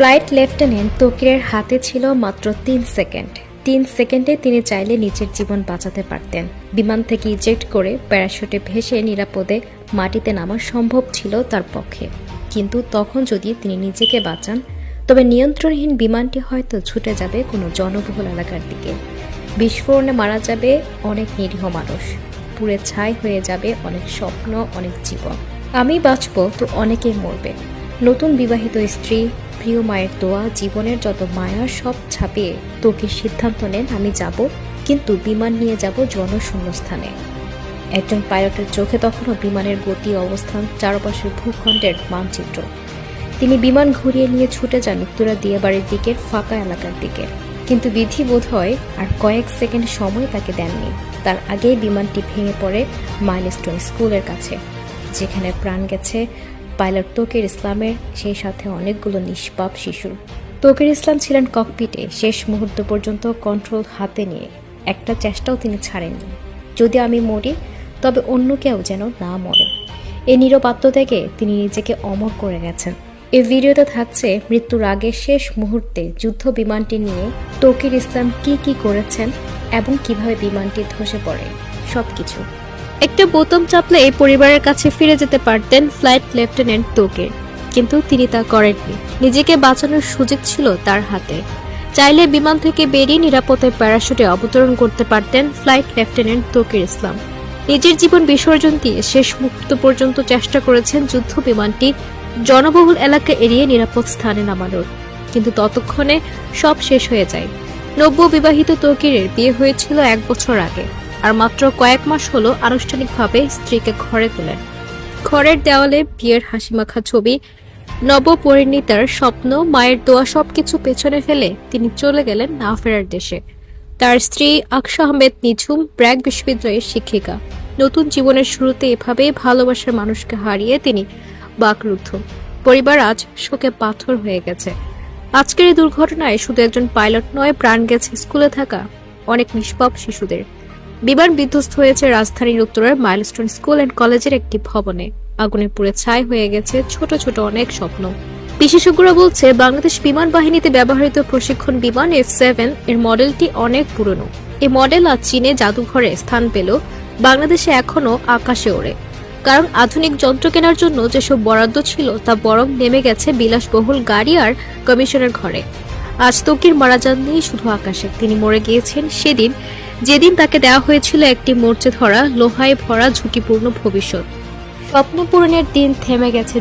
Flight lieutenant তকিরের হাতে ছিল মাত্র তিন সেকেন্ড। তিন সেকেন্ডে তিনি চাইলে নিজের জীবন বাঁচাতে পারতেন। বিমান থেকে ইজেক্ট করে প্যারাশুটে ভেসে নিরাপদে মাটিতে নামা সম্ভব ছিল তার পক্ষে। কিন্তু তখন যদি তিনি নিজেকে বাঁচান, তবে নিয়ন্ত্রণহীন বিমানটি হয়তো ছুটে যাবে কোনো জনবহুল এলাকার দিকে। বিস্ফোরণে মারা যাবে অনেক নিরীহ মানুষ। পুড়ে ছাই হয়ে যাবে অনেক স্বপ্ন, অনেক জীবন। আমি বাঁচব তো অনেকেই মরবে। নতুন বিবাহিত স্ত্রী, প্রিয় মায়ের দোয়া, জীবনের যত মায়া, সব ছাপিয়ে তোকে সিদ্ধান্ত নেন, আমি যাব, কিন্তু বিমান নিয়ে যাব জনশূন্য স্থানে একজন পাইলটের চোখে তখনও বিমানের গতি, অবস্থান, চারপাশের ভূখণ্ডের মানচিত্র। তিনি বিমান ঘুরিয়ে নিয়ে ছুটে যান উত্তরা দিয়াবাড়ির দিকের ফাঁকা এলাকার দিকে। কিন্তু বিধি বোধ হয় আর কয়েক সেকেন্ড সময় তাকে দেননি। তার আগেই বিমানটি ভেঙে পড়ে মাইলস্টোন স্কুলের কাছে, যেখানে প্রাণ গেছে পাইলট তোকের ইসলামের সেই সাথে অনেকগুলো নিষ্পাপ শিশুর তোকের ইসলাম ছিলেন ককপিটে, শেষ মুহূর্ত পর্যন্ত কন্ট্রোল হাতে নিয়ে। একটা চেষ্টাও তিনি ছাড়েননি। যদি আমি মরি, তবে অন্য কেউ যেন না মরে। এই নীরব আত্মত্যাগে তিনি নিজেকে অমর করে গেছেন। এই ভিডিওতে থাকছে মৃত্যুর আগে শেষ মুহূর্তে যুদ্ধ বিমানটি নিয়ে তৌকির ইসলাম কি কি করেছেন এবং কীভাবে বিমানটি ধসে পড়ে, সবকিছু। একটা বোতাম চাপলে এই পরিবারের কাছে ফিরে যেতে পারতেন ফ্লাইট লেফটেন্যান্ট তোকের কিন্তু তিনি তা করেননি। নিজেকে বাঁচানোর সুযোগ ছিল তার হাতে। চাইলে বিমান থেকে বেরিয়ে নিরাপদে প্যারাশুটে অবতরণ করতে পারতেন ফ্লাইট লেফটেন্যান্ট তোকির ইসলাম। নিজের জীবন বিসর্জন দিয়ে শেষ মুহূর্ত পর্যন্ত চেষ্টা করেছেন যুদ্ধ বিমানটি জনবহুল এলাকা এড়িয়ে নিরাপদ স্থানে নামানোর। কিন্তু ততক্ষণে সব শেষ হয়ে যায়। নব্য বিবাহিত তকিরের বিয়ে হয়েছিল এক বছর আগে। আর মাত্র কয়েক মাস হলো আনুষ্ঠানিকভাবে স্ত্রীকে ঘরে তোলেন। ঘরের দেওয়ালে বিয়ের হাসিমাখা ছবি, নবপরিণীতার স্বপ্ন, মায়ের দোয়া সবকিছু পেছনে ফেলে তিনি চলে গেলেন না ফেরার দেশে। তার স্ত্রী আকশা আহমেদ নিঝুম, ব্র্যাক বিশ্ববিদ্যালয়ের শিক্ষিকা। নতুন জীবনের শুরুতে এভাবে ভালোবাসার মানুষকে হারিয়ে তিনি বাকরুদ্ধ। পরিবার আজ শোকে পাথর হয়ে গেছে। আজকের এই দুর্ঘটনায় শুধু একজন পাইলট নয়, প্রাণ গেছে স্কুলে থাকা অনেক নিষ্পাপ শিশুদের। বিমান বিধ্বস্ত হয়েছে রাজধানীর উত্তরের মাইলস্টোন স্কুল অ্যান্ড কলেজের একটি ভবনে। আগুনে পুড়ে ছাই হয়ে গেছে ছোট ছোট অনেক স্বপ্ন। বিশেষজ্ঞরা বলছে, বাংলাদেশ বিমান বাহিনীতে ব্যবহৃত প্রশিক্ষণ বিমান এফ সেভেন এর মডেলটি অনেক পুরনো। এই মডেল আজ চীনে জাদুঘরে স্থান পেল, বাংলাদেশে এখনও আকাশে ওড়ে। কারণ আধুনিক যন্ত্র কেনার জন্য যেসব বরাদ্দ ছিল, তা বরং নেমে গেছে বিলাসবহুল গাড়ি আর কমিশনের ঘরে। আজ তকির মারা যাননি শুধু আকাশে, তিনি মরে গিয়েছেন সেদিন যেদিন তাকে দেওয়া হয়েছিল একটি মরচে ধরা লোহায় ভরা ঝুঁকিপূর্ণ ভবিষ্যৎ। স্বপ্ন পূরণের দিন থেমে গেছে